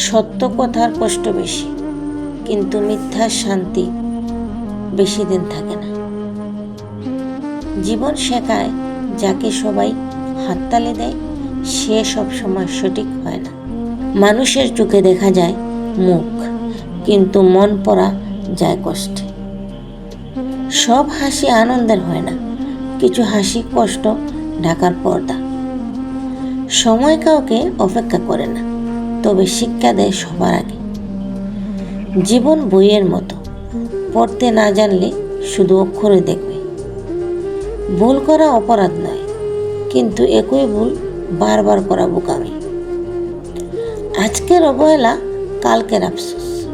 সত্য কথার কষ্ট বেশি, কিন্তু মিথ্যার শান্তি বেশি দিন থাকে না। জীবন শেখায় যাকে সবাই হাততালি দেয়, সে সব সময় সঠিক হয় না। মানুষের চোখে দেখা যায় মুখ, কিন্তু মন পড়া যায় কষ্টে। সব হাসি আনন্দের হয় না, কিছু হাসি কষ্ট ঢাকার পর্দা। সময় কাউকে অপেক্ষা করে না। তবে শিক্ষা দেয় সবার আগে। জীবন বইয়ের মতো। পড়তে না জানলে শুধু অক্ষরে দেখবে। ভুল করা অপরাধ নয়, কিন্তু একই ভুল বারবার করা বোকামি। আজকের অবহেলা কালকের আফসোস।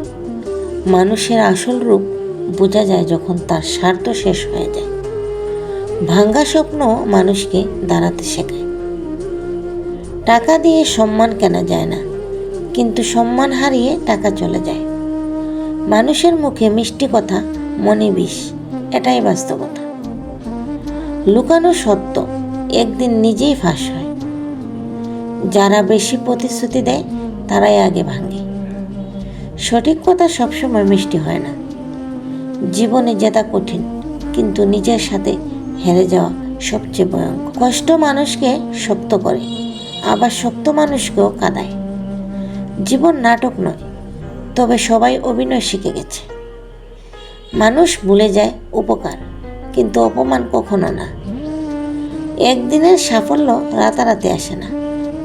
মানুষের আসল রূপ বোঝা যায় যখন তার স্বার্থ শেষ হয়ে যায়। ভাঙ্গা স্বপ্ন মানুষকে দাঁড়াতে শেখায়। টাকা দিয়ে সম্মান কেনা যায় না কিন্তু সম্মান হারিয়ে টাকা চলে যায়। মানুষের মুখে মিষ্টি কথা, মনে বিষ, এটাই বাস্তবতা। লুকানো সত্য একদিন নিজেই ফাঁস হয়। যারা বেশি প্রতিশ্রুতি দেয়, তারাই আগে ভাঙে। সঠিক কথা সবসময় মিষ্টি হয় না। জীবনে জেতা কঠিন, কিন্তু নিজের সাথে হেরে যাওয়া সবচেয়ে ভয়ঙ্কর। কষ্ট মানুষকে শক্ত করে, আবার শক্ত মানুষকেও কাঁদায়। জীবন নাটক নয়, তবে সবাই অভিনয় শিখে গেছে। মানুষ ভুলে যায় উপকার, কিন্তু অপমান কখনো না। একদিনের সাফল্য রাতারাতি আসে না,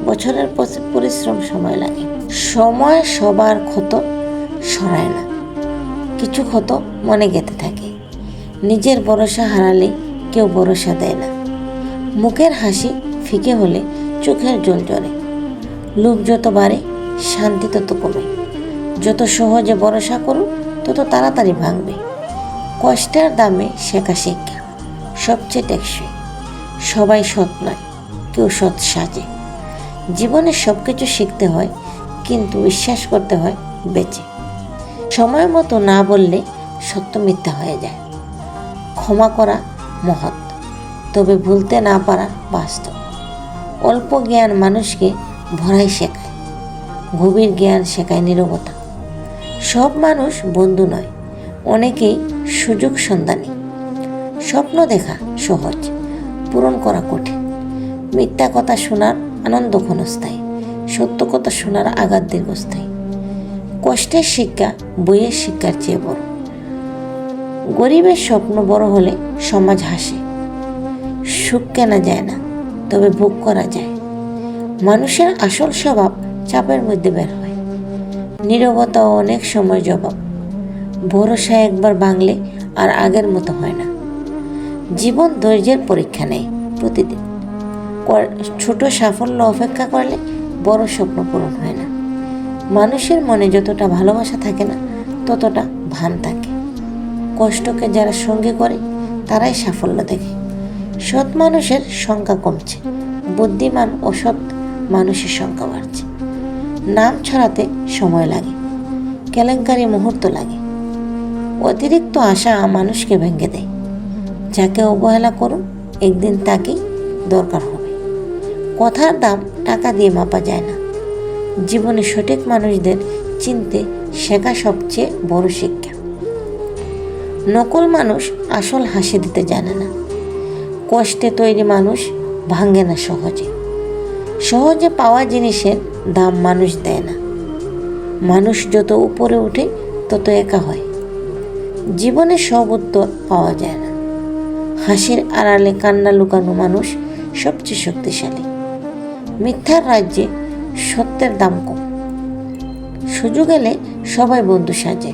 বছরের পরিশ্রম সময় লাগে। সময় সবার ক্ষত সরায় না। কিছু ক্ষত মনে গেঁথে থাকে। নিজের ভরসা হারালে কেউ ভরসা দেয় না। মুখের হাসি ফিকে হলে চোখের জল জরে লোভ যত বাড়ে শান্তি তত কমে। যত সহজে ভরসা করো তত তাড়াতাড়ি ভাঙবে। কষ্টের দামে শেখা শিক্ষা সবচেয়ে টেকসই। সবাই সৎ নয়, কেউ সৎ সাজে। জীবনে সব কিছু শিখতে হয়, কিন্তু বিশ্বাস করতে হয় বেঁচে। সময় মতো না বললে সত্য মিথ্যা হয়ে যায়। ক্ষমা করা মহৎ, তবে ভুলতে না পারা বাস্তব। অল্প জ্ঞান মানুষকে ভরাই শেখায় গভীর জ্ঞান শেখায় নীরবতা। সব মানুষ বন্ধু নয়, অনেকেই সুযোগ সন্ধানী। স্বপ্ন দেখা সহজ, পূরণ করা কঠিন। মিথ্যা কথা শোনার আনন্দ ক্ষণস্থায়ী, সত্য কথা শোনার আঘাত দীর্ঘস্থায়ী। কষ্টের শিক্ষা বইয়ের শিক্ষার চেয়ে বড়। গরিবের স্বপ্ন বড় হলে সমাজ হাসে। সুখ কেনা যায় না, তবে ভোগ করা যায়। মানুষের আসল স্বভাব চাপের মধ্যে বের হয়। নীরবতা অনেক সময় জবাব। ভরসা একবার বাংলে আর আগের মতো হয় না। জীবন ধৈর্যের পরীক্ষা নেয় প্রতিদিন। ছোট সাফল্য অপেক্ষা করলে বড় স্বপ্ন পূরণ হয় না। মানুষের মনে যতটা ভালোবাসা থাকে না, ততটা ভান থাকে। কষ্টকে যারা সঙ্গে করে, তারাই সাফল্য দেখে। সৎ মানুষের সংখ্যা কমছে। বুদ্ধিমান ও সৎ মানুষের সংখ্যা বাড়ছে। নাম ছড়াতে সময় লাগে। কেলেঙ্কারি মুহূর্ত লাগে। অতিরিক্ত আশা মানুষকে ভেঙে দেয়। যাকে অবহেলা করুন, একদিন তাকেই দরকার হবে। কথার দাম টাকা দিয়ে মাপা যায় না। জীবনে সঠিক মানুষদের চিনতে শেখা সবচেয়ে বড় শিক্ষা। নকল মানুষ আসল হাসি দিতে জানে না। কষ্টে তৈরি মানুষ ভাঙে না সহজে। সহজে পাওয়া জিনিসের দাম মানুষ দেয় না। মানুষ যত উপরে ওঠে তত একা হয়। জীবনে সব উত্তর পাওয়া যায় না। হাসির আড়ালে কান্না লুকানো মানুষ সবচেয়ে শক্তিশালী। মিথ্যার রাজ্যে সত্যের দাম কম। সুযোগ এলে সবাই বন্ধু সাজে।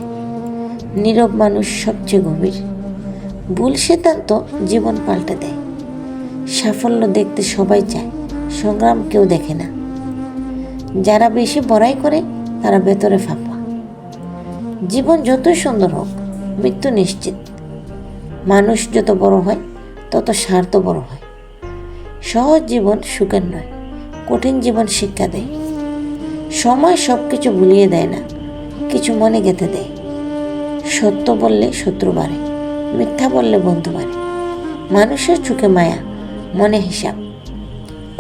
নীরব মানুষ সবচেয়ে গভীর। ভুল সিদ্ধান্ত জীবন পাল্টে দেয়। সাফল্য দেখতে সবাই চায়। সংগ্রাম কেউ দেখে না। যারা বেশি বড়াই করে, তারা ভেতরে ফাঁপা। জীবন যতই সুন্দর হোক, মৃত্যু নিশ্চিত। মানুষ যত বড় হয়, তত স্বার্থ বড় হয়। সহজ জীবন সুখের নয়, কঠিন জীবন শিক্ষা দেয়। সময় সব কিছু ভুলিয়ে দেয় না, কিছু মনে গেঁথে দেয়। সত্য বললে শত্রু বাড়ে, মিথ্যা বললে বন্ধু বাড়ে। মানুষের চোখে মায়া, মনে হিসাব।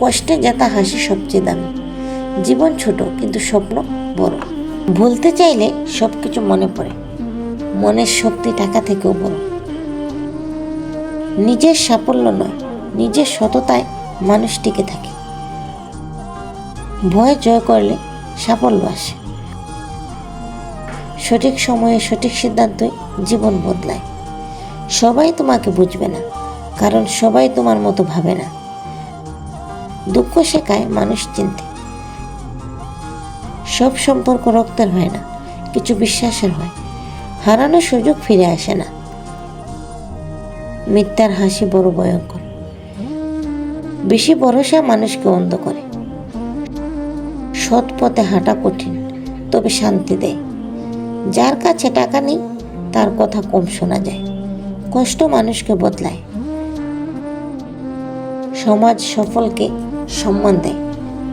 কষ্টে জেতা হাসি সবচেয়ে দামি। জীবন ছোট, কিন্তু স্বপ্ন বড়। ভুলতে চাইলে সব কিছু মনে পড়ে। মনের শক্তি টাকা থেকেও বড়। নিজের সাফল্য নয়, নিজের সততায় মানুষ টিকে থাকে। ভয় জয় করলে সাফল্য আসে। সঠিক সময়ে সঠিক সিদ্ধান্তই জীবন বদলায়। সবাই তোমাকে বুঝবে না, কারণ সবাই তোমার মতো ভাবে না। দুঃখ শেখায় মানুষ চিনতে। সব সম্পর্ক রক্তের হয় না, কিছু বিশ্বাসের হয়। হারানোর সুযোগ ফিরে আসে না। মিথ্যার হাসি বড় ভয়ঙ্কর। বেশি ভরসা মানুষকে অন্ধ করে। সৎ পথে হাঁটা কঠিন, তবে শান্তি দেয়। যার কাছে টাকা নেই, তার কথা কম শোনা যায়। কষ্ট মানুষকে বদলায়। সমাজ সফলকে সম্মান দেয়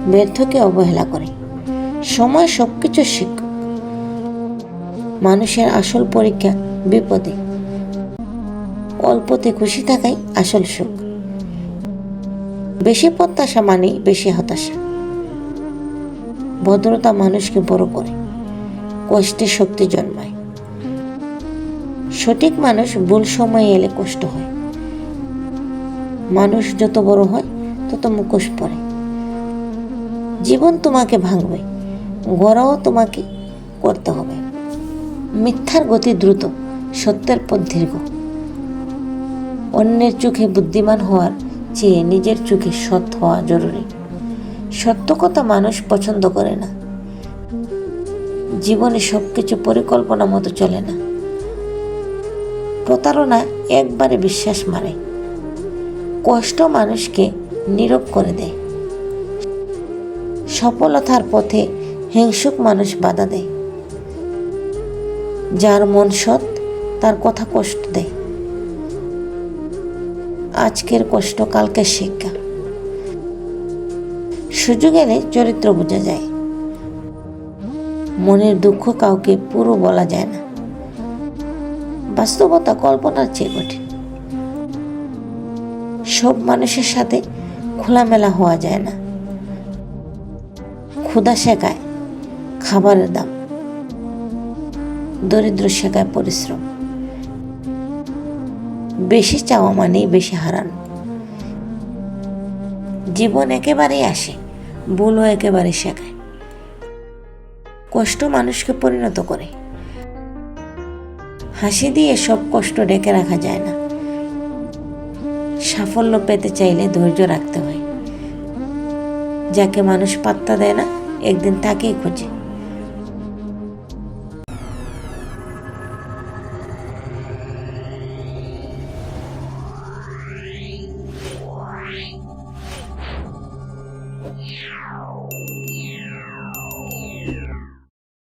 ব্যর্থকে অবহেলা করে। সময় সব কিছু শিক্ষক মানুষের আসল পরীক্ষা বিপদে। অল্পতে খুশি থাকাই আসল সুখ। বেশি প্রত্যাশা মানেই বেশি হতাশা। ভদ্রতা মানুষকে বড় করে কষ্টে শক্তি জন্মায়। সঠিক মানুষ ভুল সময়ে এলে কষ্ট হয়। মানুষ যত বড় হয় তত মুখোশ পড়ে জীবন তোমাকে ভাঙবে, গড়াও তোমাকে করতে হবে। মিথ্যার গতি দ্রুত, সত্যের পথ দীর্ঘ। অন্যের চোখে বুদ্ধিমান হওয়ার চেয়ে নিজের চোখে সৎ হওয়া জরুরি। সত্য কথা মানুষ পছন্দ করে না। জীবনে সব কিছু পরিকল্পনা মতো চলে না। প্রতারণা একবারে বিশ্বাস মারে। কষ্ট মানুষকে নীরব করে দেয়। সফলতার পথে হিংসুক মানুষ বাধা দেয়। যার মন সৎ, তার কথা কষ্ট দেয়। আজকের কষ্ট কালকের শিক্ষা। সুযোগ এলে চরিত্র বোঝা যায়। মনের দুঃখ কাউকে পুরো বলা যায় না। বাস্তবতা কল্পনার চেয়ে কঠিন। সব মানুষের সাথে খোলামেলা হওয়া যায় না। ক্ষুধা শেখায়, খাবারের দাম। দরিদ্র শেখায় পরিশ্রম। বেশি চাওয়া মানেই বেশি হারান। জীবন একেবারেই আসে, ভুলও একেবারে শেখায়। কষ্ট মানুষকে পরিণত করে। হাসি দিয়ে সব কষ্ট ডেকে রাখা যায় না। সাফল্য পেতে চাইলে ধৈর্য রাখতে হয়। যাকে মানুষ পাত্তা দেয় না একদিন তাকেই খোঁজে।